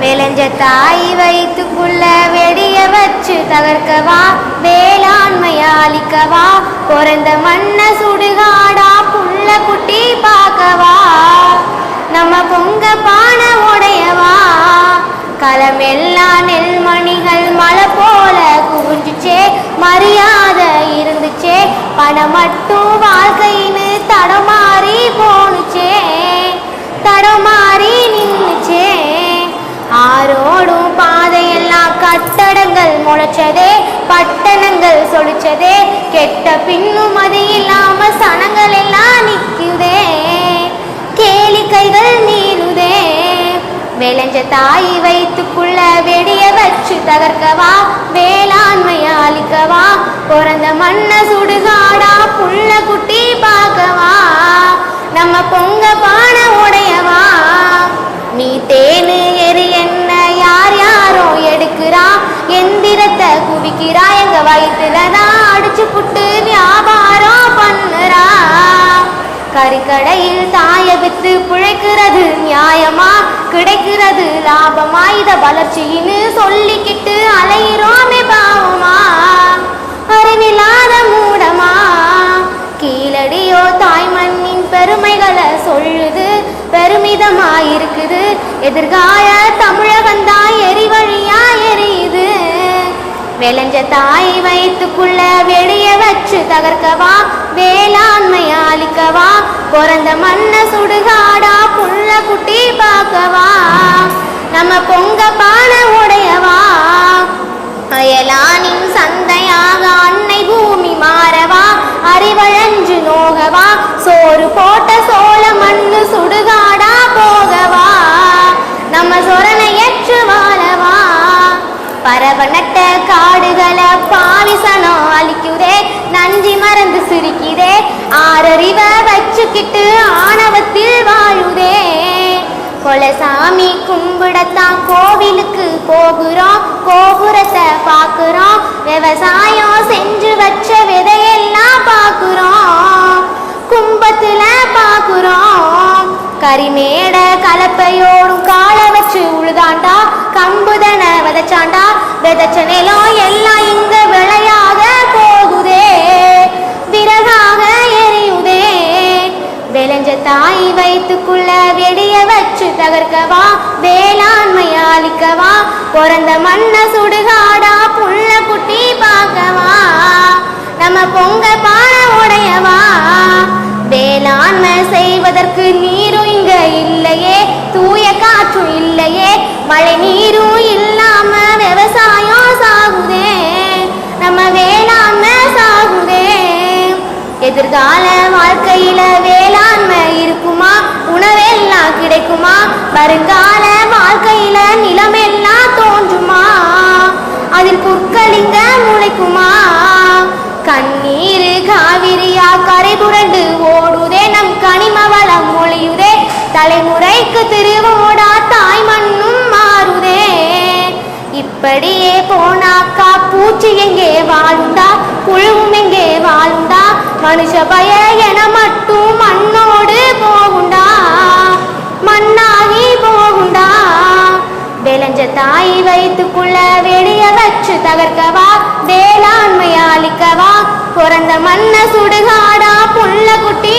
விளைஞ்ச தாய் வயிற்றுக்குள்ள வெடிய வச்சு தகர்க்கவா வேளாண்மைய அழிக்கவா பிறந்த மண்ண சுடுகாடா புள்ள குட்டி பார்க்கவா. நம்ம பொங்க பான உடையவா. களமெல்லாம் நெல்மணிகள் மலை போல குவிஞ்சுச்சே மரியாதை இருந்துச்சே பணம் மட்டும் வாழ்க்கைன்னு தடமாறி போனுச்சே தடமா முளைச்சதே பட்டணங்கள் சொலிச்சதே கெட்ட பின்னும் அது இல்லாம சனங்கள் எல்லாம் நிக்குதே கேளிக்கைகள் நீளுதே. விளைஞ்ச தாய் வைத்துக்குள்ள வெடிய வச்சு தகர்க்கவா வேளாண்மையை அழிக்கவா பிறந்த மண்ண சுடுகா குவிக்கிறா எங்க வயிற்றுல தான் அடிச்சு புட்டு வியாபாரம் பண்ணுறா. கறிக்கடையில் தாய வித்து பிழைக்கிறது நியாயமா? கிடைக்கிறது லாபமா? இத வளர்ச்சின்னு சொல்லிக்கிட்டு அலையிறோமே பாவமா? அறிவில்லாத மூடமா? கீழடியோ தாய் மண்ணின் பெருமைகளை சொல்லுது பெருமிதமா இருக்குது எதிர்கால தம் விளைஞ்ச தாய் வயிற்றுக்குள்ள வெளிய வச்சு தகர்க்கவா வேளாண்மை அழிக்கவா பிறந்த மண்ண சுடுகாடா புள்ள குட்டி பார்க்கவா நம்ம பொங்க பான உடையவா. அயலானின் சந்தையாக அன்னை பூமி மாறவா அறிவழஞ்சு பரவனட்ட காடுகளை பாவிசனம் அழிக்குதே நன்றி மறந்து சிரிக்குதே ஆறறிவ வச்சுக்கிட்டு ஆணவத்தில் வாழுதே. கொலசாமி கும்பிடத்தான் கோவிலுக்கு போகிறோம் கோபுரத்தை பார்க்குறோம் விவசாயம் செஞ்சு வச்ச விதையெல்லாம் பார்க்குறோம். கும்பத்துல பார்க்குறோம். கரிமேட கலப்பையோடும் கால வச்சு உழுதாண்டா கம்புதன விதைச்சாண்டா விதைச்ச நிலம் எல்லாம் இங்க விளையாக போகுதே. விறகாக எரியுதே. விளைஞ்ச தாய் வயிற்றுக்குள்ள வெடிய வச்சு தகர்க்கவா வேளாண்மை அழிக்கவா பிறந்த மண்ண சுடுகாடா புள்ள குட்டி பார்க்கவா. நம்ம பொங்க பானை உடையவா. வாழ்க்கையில வேளாண்மை இருக்குமா? உணவெல்லாம் கிடைக்குமா? வருங்கால வாழ்க்கையில நிலமெல்லாம் தோன்றுமா? அதில் புற்களிங்க முளைக்குமா? கண்ணீர் காவிரியா கரை புரண்டு ஓடுதே நம் கனிம வளம் மொழியுதே தலைமுறைக்கு திருவோடா தாய் மண்ணும் மாறுதே. இப்படியே போனாக்கா பூச்சி எங்கே வாழ்ந்தா? புழுவும் எங்கே வாழுண்டா மனுஷ பய என மட்டும் மண்ணோடு போகுண்டா? மண்ணாகி போகுண்டா? விளைஞ்ச தாய் வயிற்றுக்குள்ள வெளிய வச்சு தகர்க்கவா? வேளாண்மை அழிக்கவா பிறந்த மண்ண சுடுகாடா புள்ள குட்டி